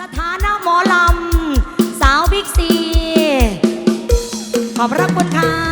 สถานะหมอลำ สาวบิ๊กซี ขอบพระคุณค่ะ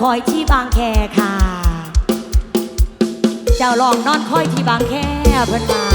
คอยที่บางแคค่ะ เจ้าลองนอนคอยที่บางแคเพื่อนมา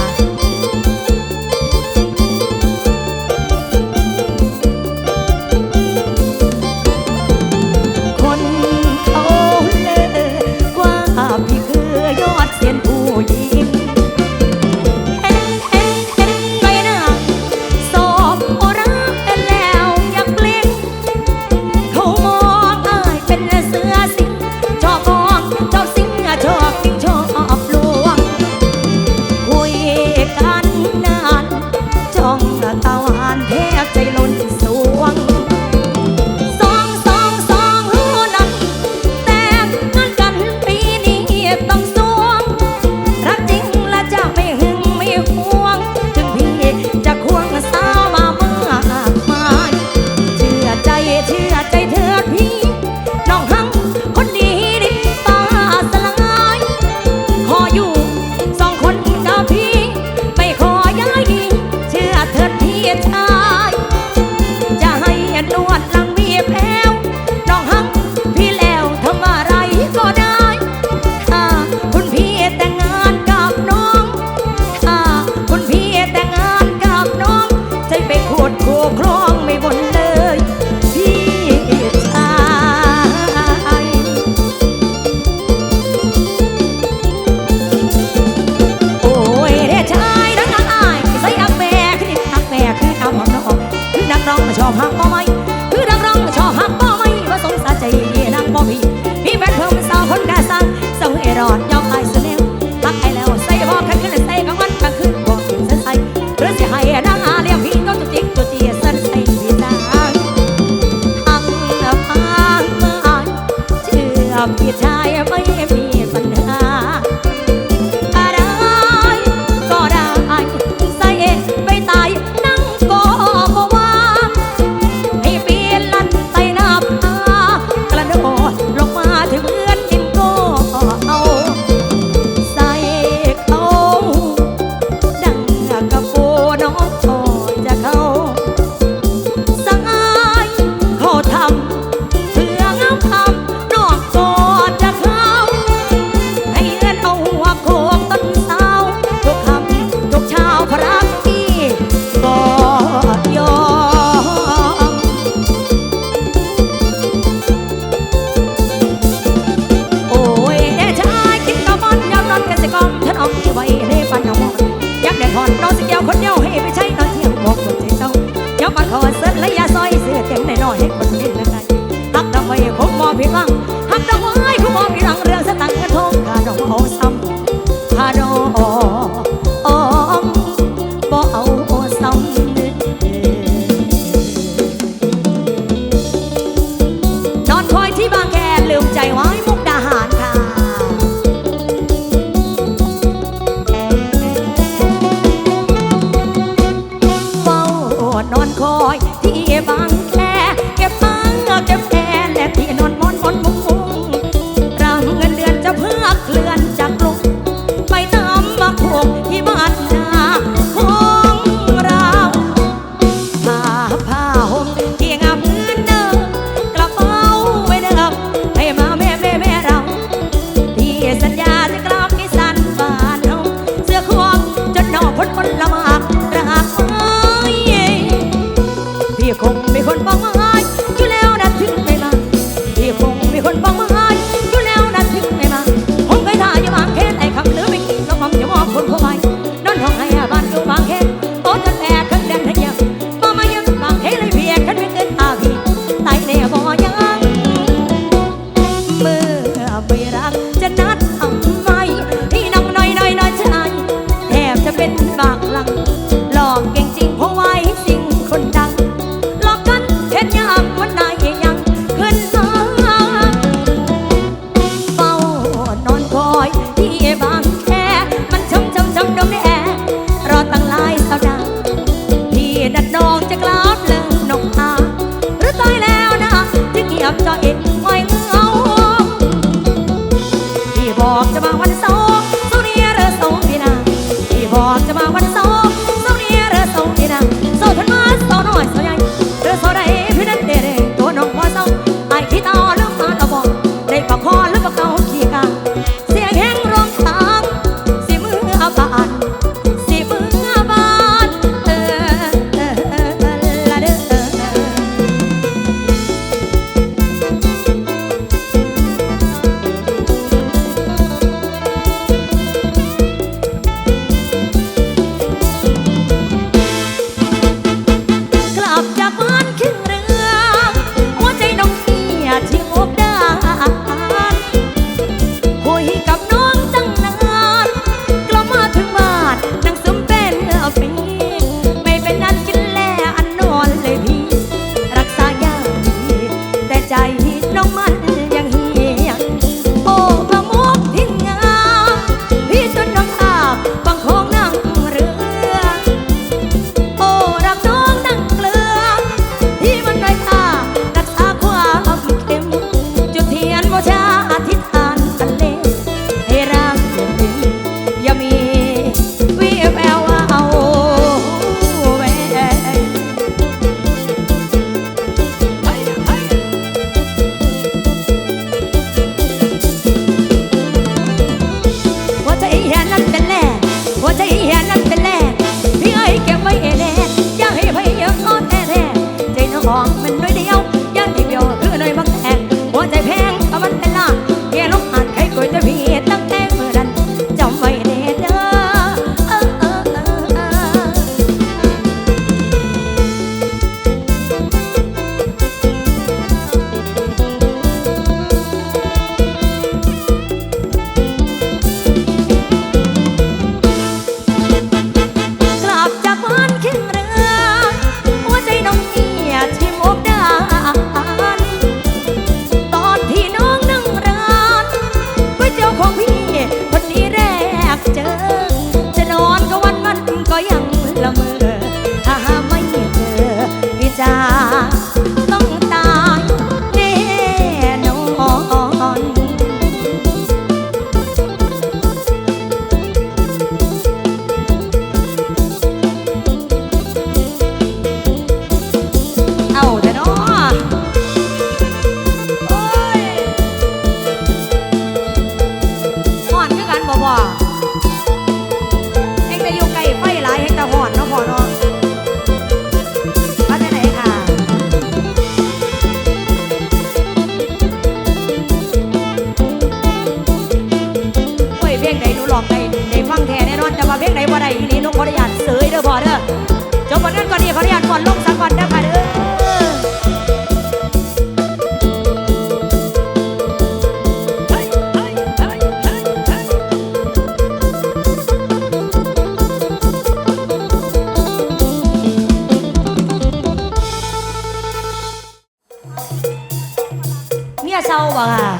บ่ค่ะ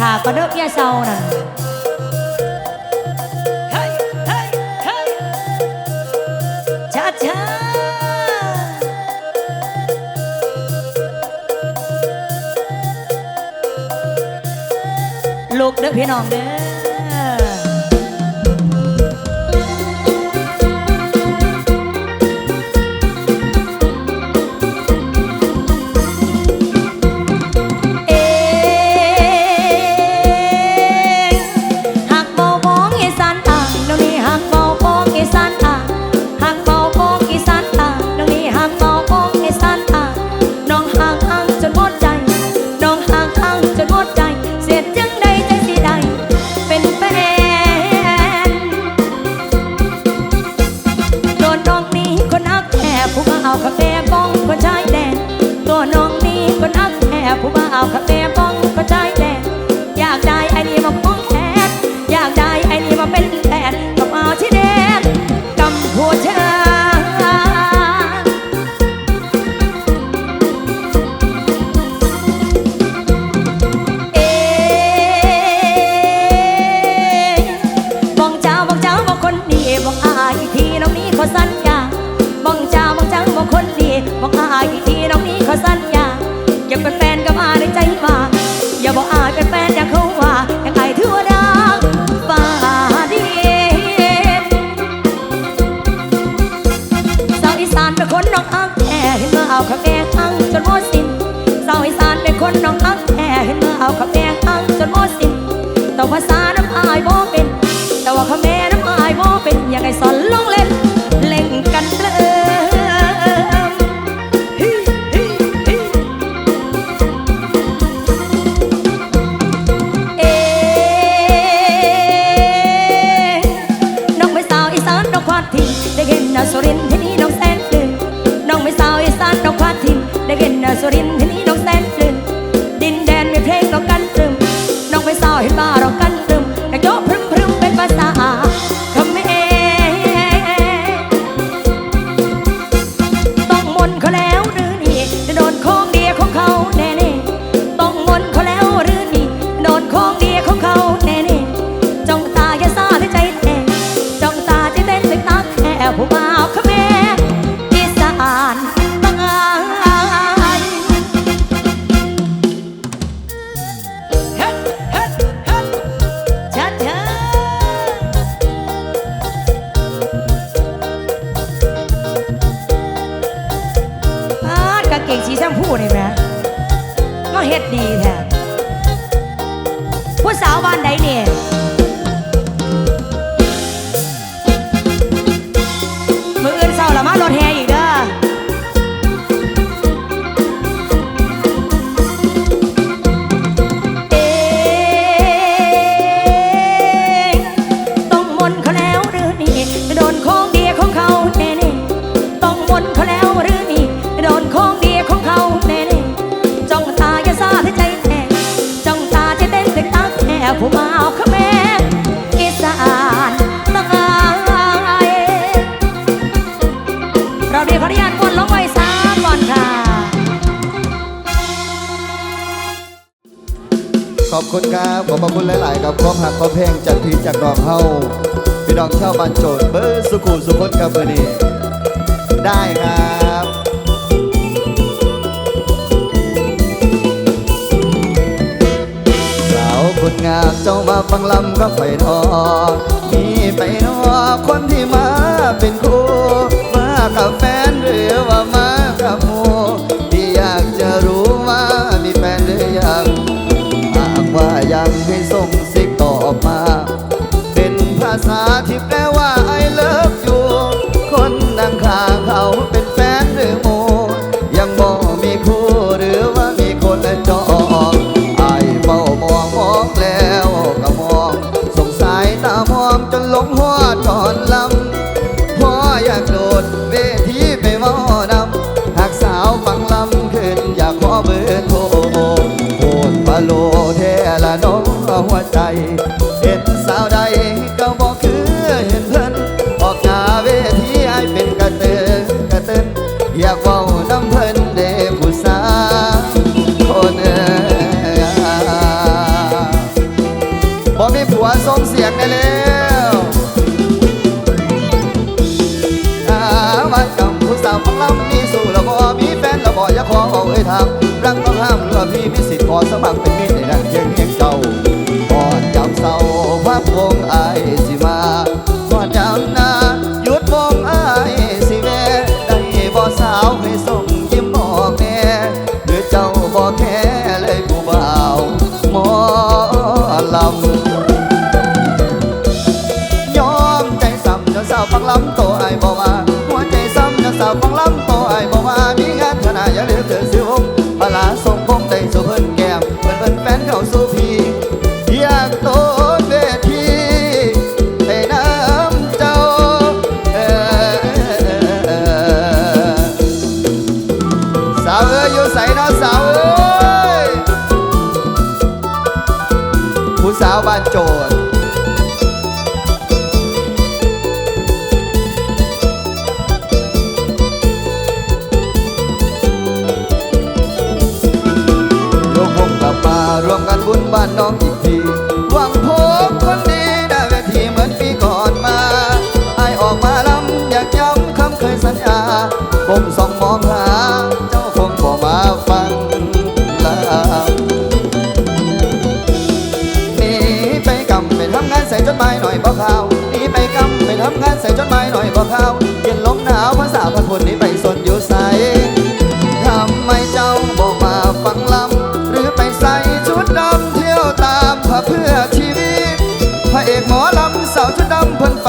ถ้าก็เด้อเมียเศร้านั่นลูกเด้อพี่น้องเด้อ ขอบพระคุณหลาย ๆ กับความหักความแพงจากพีจากดอกเฮาพี่น้องชาวบ้านโจทย์เบอร์สุขุสุขน์กับเบอร์นี้ได้ครับสาวคนงามเจ้ามาฟังลำก็ไปทอมีไปนอคนที่มาเป็นครูมากับแฟน Các 办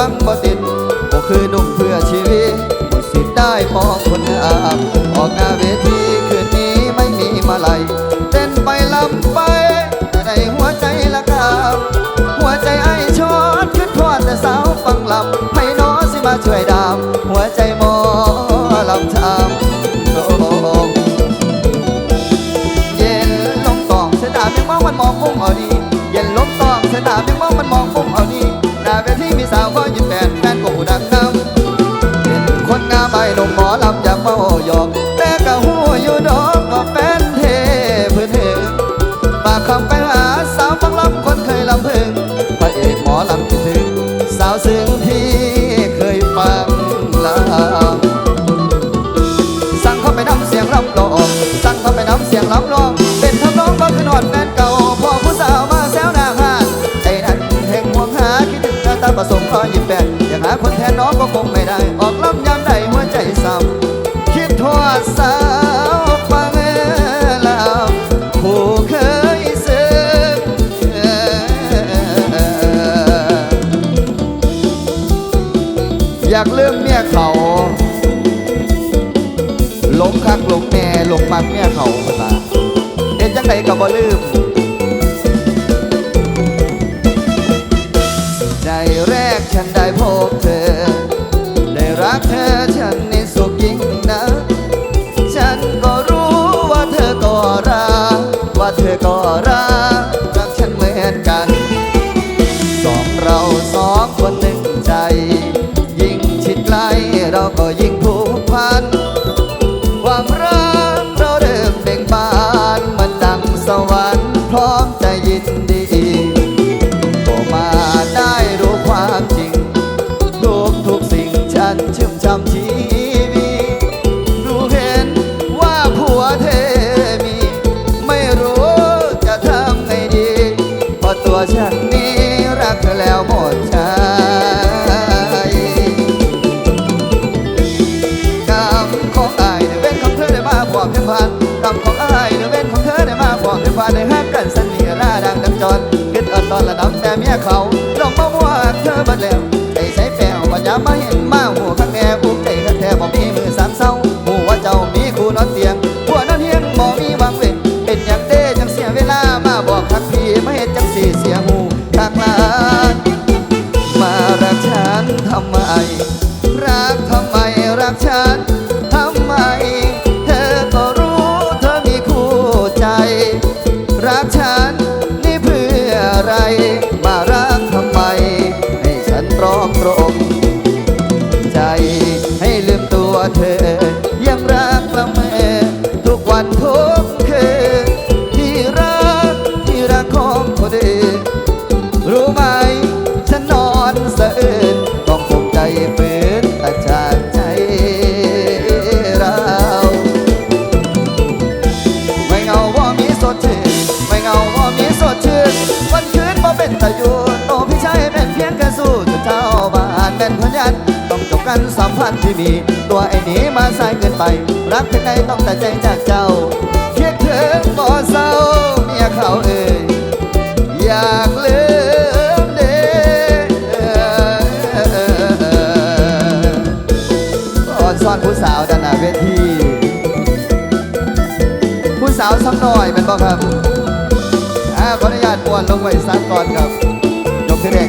งบ่ติดบ่คือนุ่มเพื่อชีวิตบ่สิได้พอคนอาบออกหน้าเวที รอยิบแปดอยากหาคนแทนน้องก็คงไม่ได้ ออกล้ำยามใดหัวใจซ้ำคิดทอดสาวฟังแล้วผู้เคยเสื่อยากเลือกเมียเขาหลงคักหลงแน่หลงมักเมียเขาคาละเอ็ดจังใดก็บ่ลืม Δε τώρα! เขาเรามาว่าเธอมาแล้ว เป็าชาติใจเราไม่เงาว่ามีสดชื่นไม่เงาว่ามีสดชื่นวันคืนบ่เป็นตะยูโอ้พี่ชายแม่นเพียงกระสู้จนเจ้าบ้านแม่นพยันต้องจบกันสัมพันธ์ที่มี ตัวไอ้นี้มาสายเกินไป รักแค่ไหนต้องแต่ใจจากเจ้าคิดถึงบ่เศร้าเมียเขาเอ่ยอยากเลิก ซ่อนผู้สาวด้านหน้าเวทีผู้สาวซ้ำหน่อยเป็นบ่ครับอ่าขออนุญาตปวนลงไว้ซักก่อนครับยกที่แรก